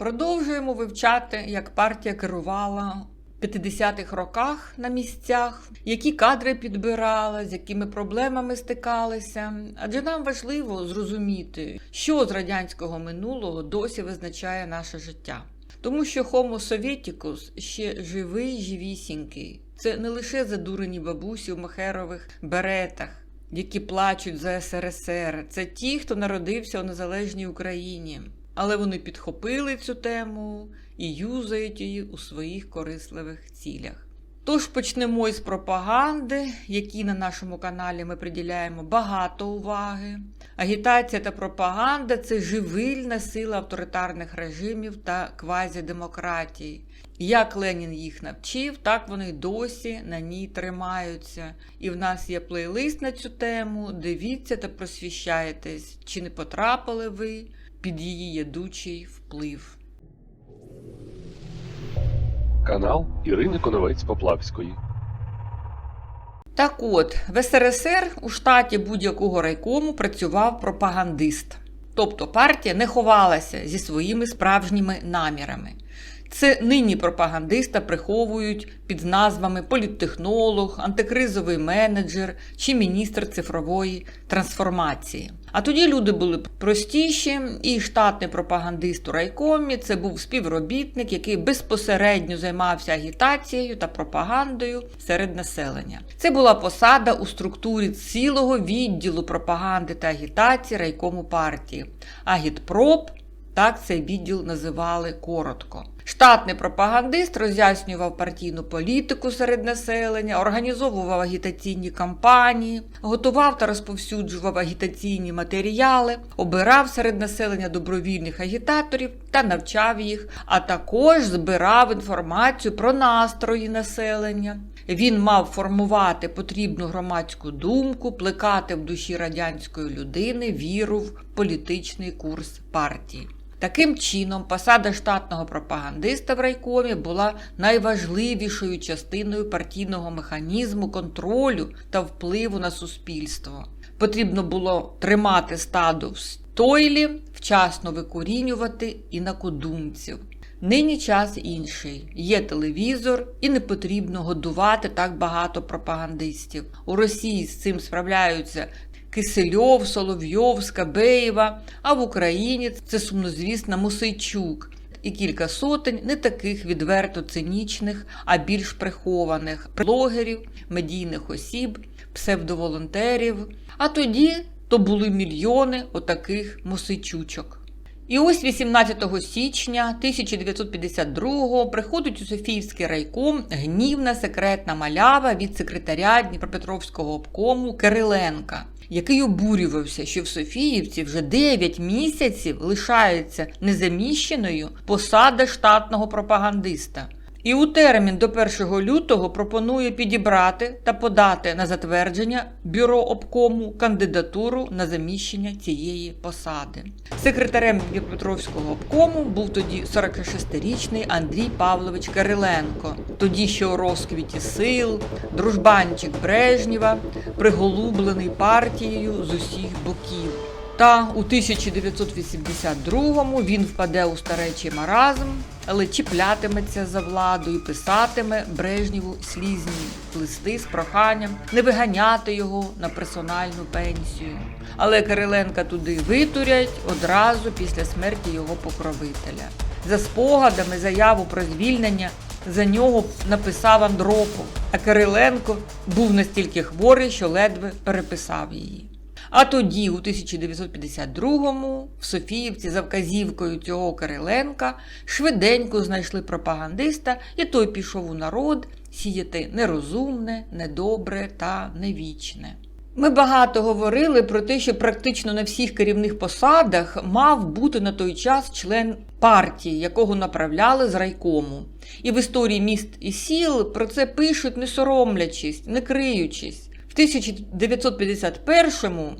Продовжуємо вивчати, як партія керувала в 50-х роках на місцях, які кадри підбирала, з якими проблемами стикалися. Адже нам важливо зрозуміти, що з радянського минулого досі визначає наше життя. Тому що Homo Sovieticus ще живий, живісінький. Це не лише задурені бабусі в махерових беретах, які плачуть за СРСР. Це ті, хто народився у незалежній Україні. Але вони підхопили цю тему і юзають її у своїх корисливих цілях. Тож почнемо із пропаганди, якій на нашому каналі ми приділяємо багато уваги. Агітація та пропаганда це живильна сила авторитарних режимів та квазідемократії. Як Ленін їх навчив, так вони досі на ній тримаються. І в нас є плейлист на цю тему. Дивіться та просвіщайтесь, чи не потрапили ви під її ядучий вплив. Канал Ірини Коновець Поплавської. Так от, в СРСР у штаті будь-якого райкому працював пропагандист. Тобто партія не ховалася зі своїми справжніми намірами. Це нині пропагандиста приховують під назвами політтехнолог, антикризовий менеджер чи міністр цифрової трансформації. А тоді люди були простіші, і штатний пропагандист у райкомі це був співробітник, який безпосередньо займався агітацією та пропагандою серед населення. Це була посада у структурі цілого відділу пропаганди та агітації райкому партії. Агітпроп так цей відділ називали коротко. Штатний пропагандист роз'яснював партійну політику серед населення, організовував агітаційні кампанії, готував та розповсюджував агітаційні матеріали, обирав серед населення добровільних агітаторів та навчав їх, а також збирав інформацію про настрої населення. Він мав формувати потрібну громадську думку, плекати в душі радянської людини віру в політичний курс партії. Таким чином, посада штатного пропагандиста в райкомі була найважливішою частиною партійного механізму контролю та впливу на суспільство. Потрібно було тримати стаду в стойлі, вчасно викорінювати інакодумців. Нині час інший. Є телевізор, і не потрібно годувати так багато пропагандистів. У Росії з цим справляються Кисельов, Соловйов, Скабеєва, а в Україні це сумнозвісна Мусейчук і кілька сотень не таких відверто цинічних, а більш прихованих блогерів, медійних осіб, псевдоволонтерів. А тоді то були мільйони отаких Мусейчучок. І ось 18 січня 1952-го приходить у Софіївський райком гнівна секретна малява від секретаря Дніпропетровського обкому Кириленка, який обурювався, що в Софіївці вже 9 місяців лишається незаміщеною посада штатного пропагандиста. І у термін до 1 лютого пропонує підібрати та подати на затвердження бюро обкому кандидатуру на заміщення цієї посади. Секретарем Дніпропетровського обкому був тоді 46-річний Андрій Павлович Кириленко, тоді ще у розквіті сил, дружбанчик Брежнєва, приголублений партією з усіх боків. Та у 1982-му він впаде у старечий маразм, але чіплятиметься за владу і писатиме Брежнєву слізні листи з проханням не виганяти його на персональну пенсію. Але Кириленка туди витурять одразу після смерті його покровителя. За спогадами заяву про звільнення за нього написав Андропов, а Кириленко був настільки хворий, що ледве переписав її. А тоді, у 1952-му, в Софіївці за вказівкою цього Кириленка швиденько знайшли пропагандиста, і той пішов у народ сіяти нерозумне, недобре та невічне. Ми багато говорили про те, що практично на всіх керівних посадах мав бути на той час член партії, якого направляли з райкому. І в історії міст і сіл про це пишуть, не соромлячись, не криючись. В 1951-му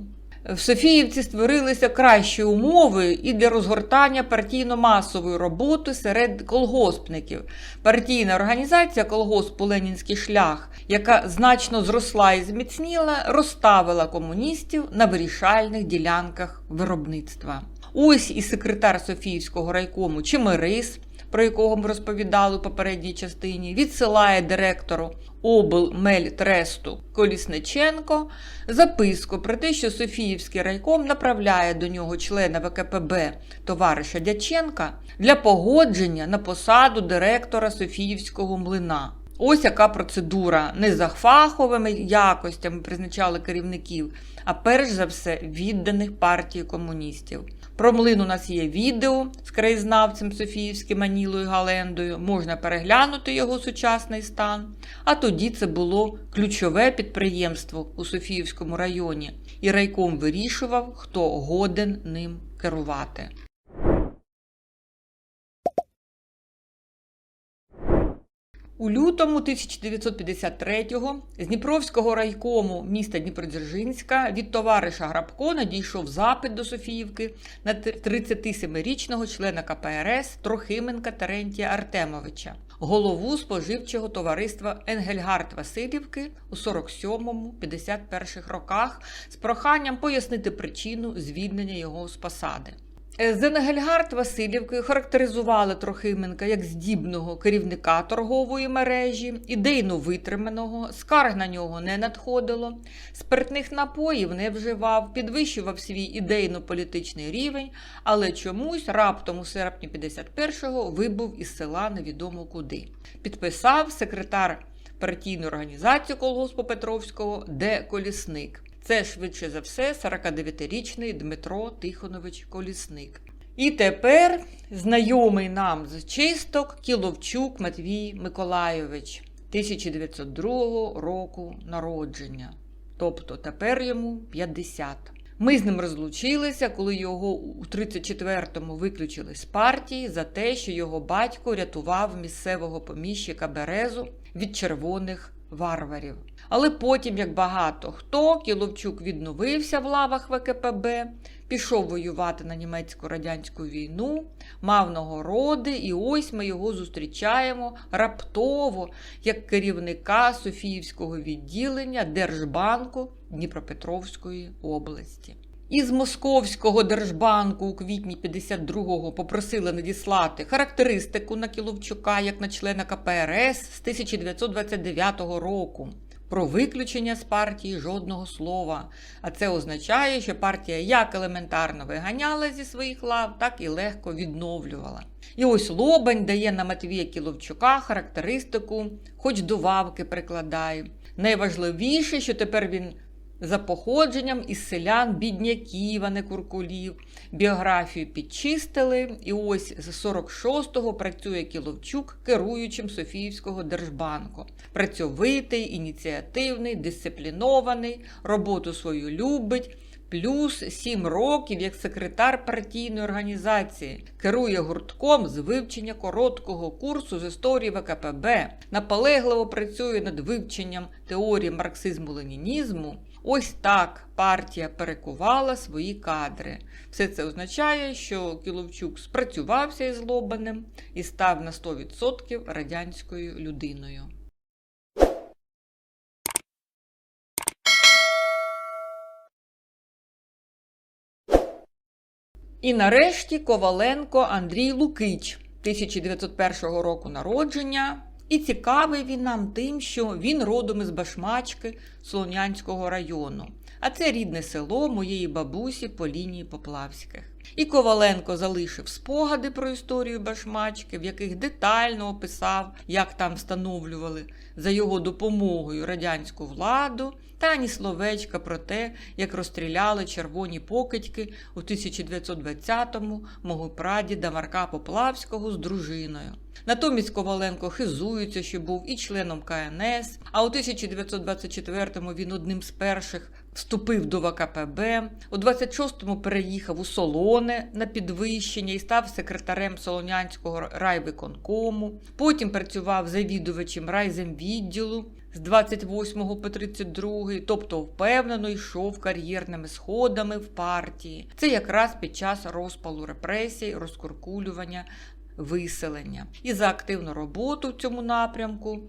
в Софіївці створилися кращі умови і для розгортання партійно-масової роботи серед колгоспників. Партійна організація колгоспу Ленінський шлях, яка значно зросла і зміцніла, розставила комуністів на вирішальних ділянках виробництва. Ось і секретар Софіївського райкому Чемерис, про якого ми розповідали у попередній частині, відсилає директору облмельтресту Колісниченко записку про те, що Софіївський райком направляє до нього члена ВКПБ товариша Дяченка для погодження на посаду директора Софіївського млина. Ось яка процедура не за фаховими якостями призначали керівників, а перш за все відданих партії комуністів. Про млин у нас є відео з краєзнавцем Софіївським Анілою Галендою. Можна переглянути його сучасний стан. А тоді це було ключове підприємство у Софіївському районі, і райком вирішував, хто годен ним керувати. У лютому 1953-го з Дніпровського райкому міста Дніпродзержинська від товариша Грабко надійшов запит до Софіївки на 37-річного члена КПРС Трохименка Терентія Артемовича, голову споживчого товариства Енгельгард Васильівки у 47-51 роках з проханням пояснити причину звільнення його з посади. Зенегельгард Васильівки характеризували Трохименка як здібного керівника торгової мережі, ідейно витриманого, скарг на нього не надходило, спиртних напоїв не вживав, підвищував свій ідейно-політичний рівень, але чомусь раптом у серпні 51-го вибув із села невідомо куди. Підписав секретар партійної організації колгоспу Петровського Д. Колісник. Це швидше за все 49-річний Дмитро Тихонович Колісник. І тепер знайомий нам з чисток Кіловчук Матвій Миколайович 1902 року народження. Тобто тепер йому 50. Ми з ним розлучилися, коли його у 34-му виключили з партії за те, що його батько рятував місцевого поміщика Березу від червоних варварів. Але потім, як багато хто, Кіловчук відновився в лавах ВКПБ, пішов воювати на німецько-радянську війну, мав нагороди, і ось ми його зустрічаємо раптово як керівника Софіївського відділення Держбанку Дніпропетровської області. Із Московського держбанку у квітні 52-го попросили надіслати характеристику на Кіловчука як на члена КПРС з 1929 року. Про виключення з партії жодного слова. А це означає, що партія як елементарно виганяла зі своїх лав, так і легко відновлювала. І ось Лобань дає на Матвія Кіловчука характеристику, хоч до вавки прикладає. Найважливіше, що тепер він за походженням із селян бідняків, а не куркулів. Біографію підчистили, і ось з 46-го працює Кіловчук керуючим Софіївського держбанку. Працьовитий, ініціативний, дисциплінований, роботу свою любить. Плюс 7 років як секретар партійної організації керує гуртком з вивчення короткого курсу з історії ВКПБ, наполегливо працює над вивченням теорії марксизму-ленінізму. Ось так партія перекувала свої кадри. Все це означає, що Кіловчук спрацювався із Лобанем і став на 100% радянською людиною. І нарешті Коваленко Андрій Лукич 1901 року народження. І цікавий він нам тим, що він родом із Башмачки Солонянського району. А це рідне село моєї бабусі по лінії Поплавських. І Коваленко залишив спогади про історію Башмачки, в яких детально описав, як там встановлювали за його допомогою радянську владу, та ні словечка про те, як розстріляли червоні покидьки у 1920-му мого прадіда Марка Поплавського з дружиною. Натомість Коваленко хизується, що був і членом КНС, а у 1924-му він одним з перших вступив до ВКПБ, у 26-му переїхав у Солоне на підвищення і став секретарем Солонянського райвиконкому. Потім працював завідувачем райземвідділу з 28 по 32, тобто впевнено йшов кар'єрними сходами в партії. Це якраз під час розпалу репресій, розкуркулювання виселення. І за активну роботу в цьому напрямку.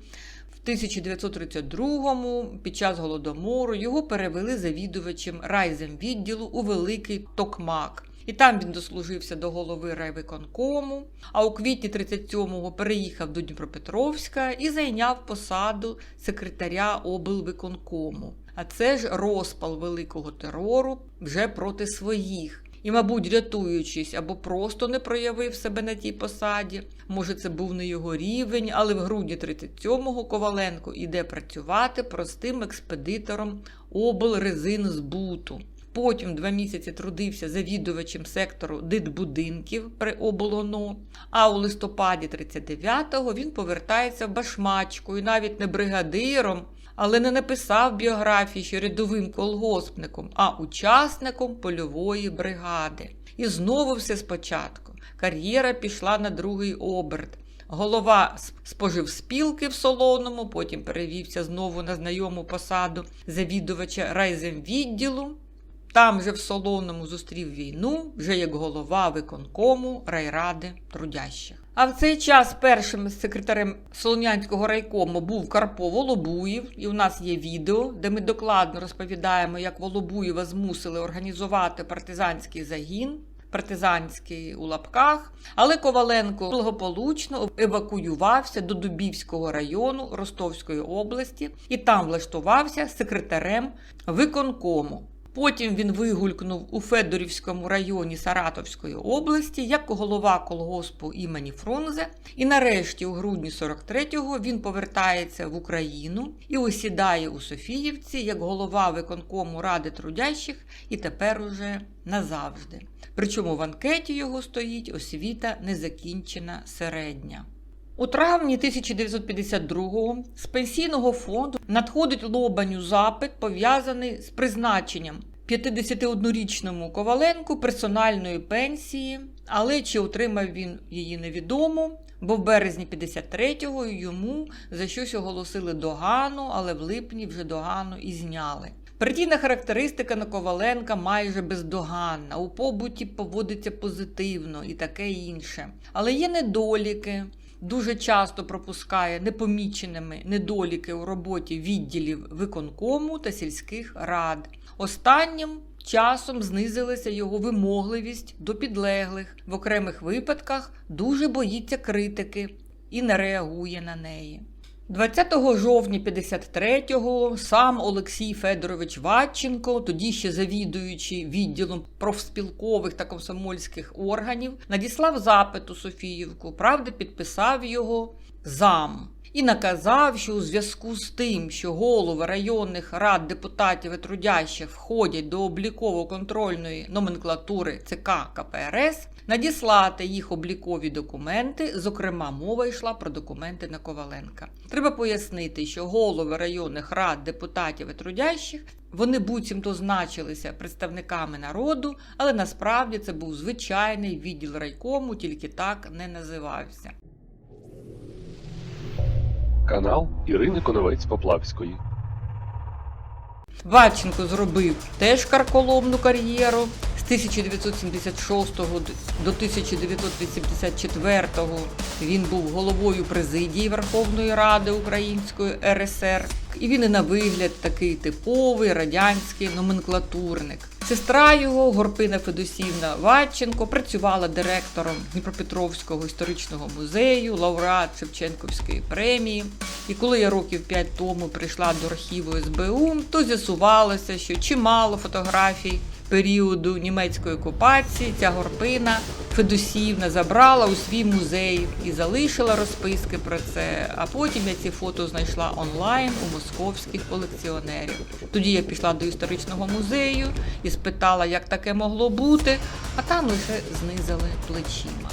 В 1932-му, під час голодомору, його перевели завідувачем райзем відділу у Великий Токмак. І там він дослужився до голови райвиконкому, а у квітні 37-го переїхав до Дніпропетровська і зайняв посаду секретаря облвиконкому. А це ж розпал великого терору вже проти своїх. І, мабуть, рятуючись або просто не проявив себе на тій посаді. Може, це був не його рівень, але в грудні 37-го Коваленко іде працювати простим експедитором облрезинзбуту. Потім два місяці трудився завідувачем сектору дитбудинків при облоно. А у листопаді 39-го він повертається в Башмачку і навіть не бригадиром, але не написав біографії що рядовим колгоспником, а учасником польової бригади. І знову все спочатку. Кар'єра пішла на другий оберт. Голова споживспілки в Солоному, потім перевівся знову на знайому посаду завідувача райземвідділу. Там же в Солоному зустрів війну, вже як голова виконкому райради трудящих. А в цей час першим секретарем Солонянського райкому був Карпо Волобуєв, і у нас є відео, де ми докладно розповідаємо, як Волобуєва змусили організувати партизанський загін. Партизанський у лапках, але Коваленко благополучно евакуювався до Дубівського району Ростовської області і там влаштувався секретарем виконкому. Потім він вигулькнув у Федорівському районі Саратовської області як голова колгоспу імені Фрунзе. І нарешті, у грудні 43-го, він повертається в Україну і осідає у Софіївці як голова виконкому Ради трудящих і тепер уже назавжди. Причому в анкеті його стоїть освіта незакінчена середня. У травні 1952-го з пенсійного фонду надходить лобаню запит, пов'язаний з призначенням 51-річному Коваленку персональної пенсії, але чи отримав він її невідомо, бо в березні 53-го йому за щось оголосили догану, але в липні вже догану і зняли. Партійна характеристика на Коваленка майже бездоганна, у побуті поводиться позитивно і таке інше. Але є недоліки. Дуже часто пропускає непоміченими недоліки у роботі відділів виконкому та сільських рад. Останнім часом знизилася його вимогливість до підлеглих. В окремих випадках дуже боїться критики і не реагує на неї. 20 жовтня 53-го сам Олексій Федорович Ватченко, тоді ще завідуючи відділом профспілкових та комсомольських органів, надіслав запит у Софіївку, правда, підписав його зам. І наказав, що у зв'язку з тим, що голови районних рад депутатів і трудящих входять до обліково-контрольної номенклатури ЦК КПРС, надіслати їх облікові документи. Зокрема, мова йшла про документи на Коваленка. Треба пояснити, що голови районних рад депутатів і трудящих вони буцімто значилися представниками народу, але насправді це був звичайний відділ райкому, тільки так не називався. Канал Ірини Коновець Поплавської. Вадченко зробив теж карколомну кар'єру. З 1976 до 1984 він був головою президії Верховної Ради Української РСР. І він і на вигляд такий типовий радянський номенклатурник. Сестра його, Горпина Федосівна Ватченко, працювала директором Дніпропетровського історичного музею, лауреат Шевченківської премії. І коли я років п'ять тому прийшла до архіву СБУ, то з'ясувалося, що чимало фотографій періоду німецької окупації ця горпина федусівна забрала у свій музей і залишила розписки про це. А потім я ці фото знайшла онлайн у московських колекціонерів. Тоді я пішла до історичного музею і спитала, як таке могло бути, а там лише знизили плечима.